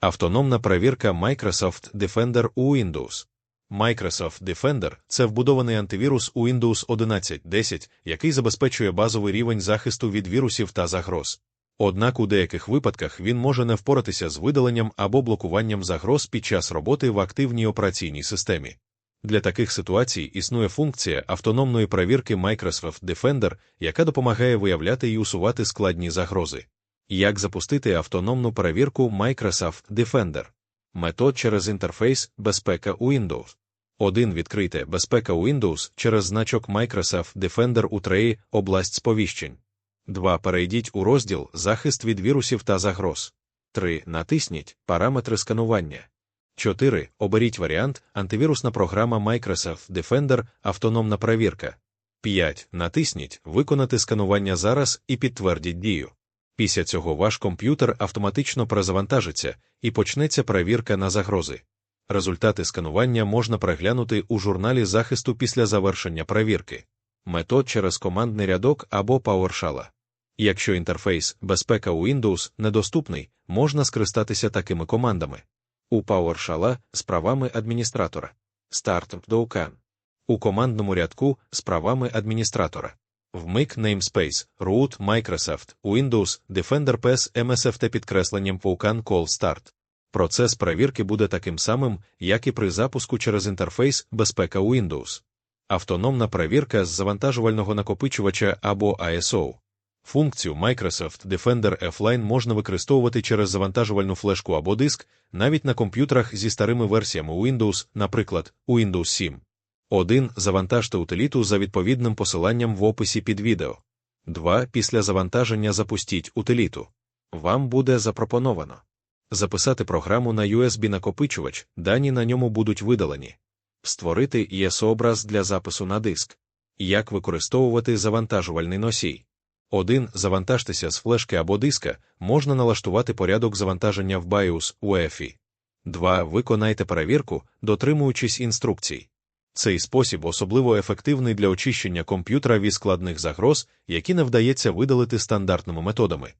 Автономна перевірка Microsoft Defender у Windows. Microsoft Defender це вбудований антивірус у Windows 11.10, який забезпечує базовий рівень захисту від вірусів та загроз. Однак у деяких випадках він може не впоратися з видаленням або блокуванням загроз під час роботи в активній операційній системі. Для таких ситуацій існує функція автономної перевірки Microsoft Defender, яка допомагає виявляти і усувати складні загрози. Як запустити автономну перевірку Microsoft Defender? Метод через інтерфейс Безпека Windows. 1. Відкрийте Безпека Windows через значок Microsoft Defender у треї Область сповіщень. 2. Перейдіть у розділ Захист від вірусів та загроз. 3. Натисніть Параметри сканування. 4. Оберіть варіант Антивірусна програма Microsoft Defender Автономна перевірка. 5. Натисніть Виконати сканування зараз і підтвердіть дію. Після цього ваш комп'ютер автоматично перезавантажиться і почнеться перевірка на загрози. Результати сканування можна переглянути у журналі захисту після завершення перевірки. Метод через командний рядок або PowerShell. Якщо інтерфейс безпека у Windows недоступний, можна скористатися такими командами. У PowerShell з правами адміністратора. Start Docan. У командному рядку з правами адміністратора. Вмик namespace, root Microsoft, Windows, Defender PS MSFT підкресленням Vulkan Call Start. Процес перевірки буде таким самим, як і при запуску через інтерфейс безпека Windows. Автономна перевірка з завантажувального накопичувача або ISO. Функцію Microsoft Defender Offline можна використовувати через завантажувальну флешку або диск, навіть на комп'ютерах зі старими версіями Windows, наприклад, Windows 7. 1. Завантажте утиліту за відповідним посиланням в описі під відео. 2. Після завантаження запустіть утиліту. Вам буде запропоновано записати програму на USB-накопичувач, дані на ньому будуть видалені, створити ES-образ для запису на диск, як використовувати завантажувальний носій. 1. Завантажтеся з флешки або диска, можна налаштувати порядок завантаження в BIOS UEFI. 2. Виконайте перевірку, дотримуючись інструкцій. Цей спосіб особливо ефективний для очищення комп'ютера від складних загроз, які не вдається видалити стандартними методами.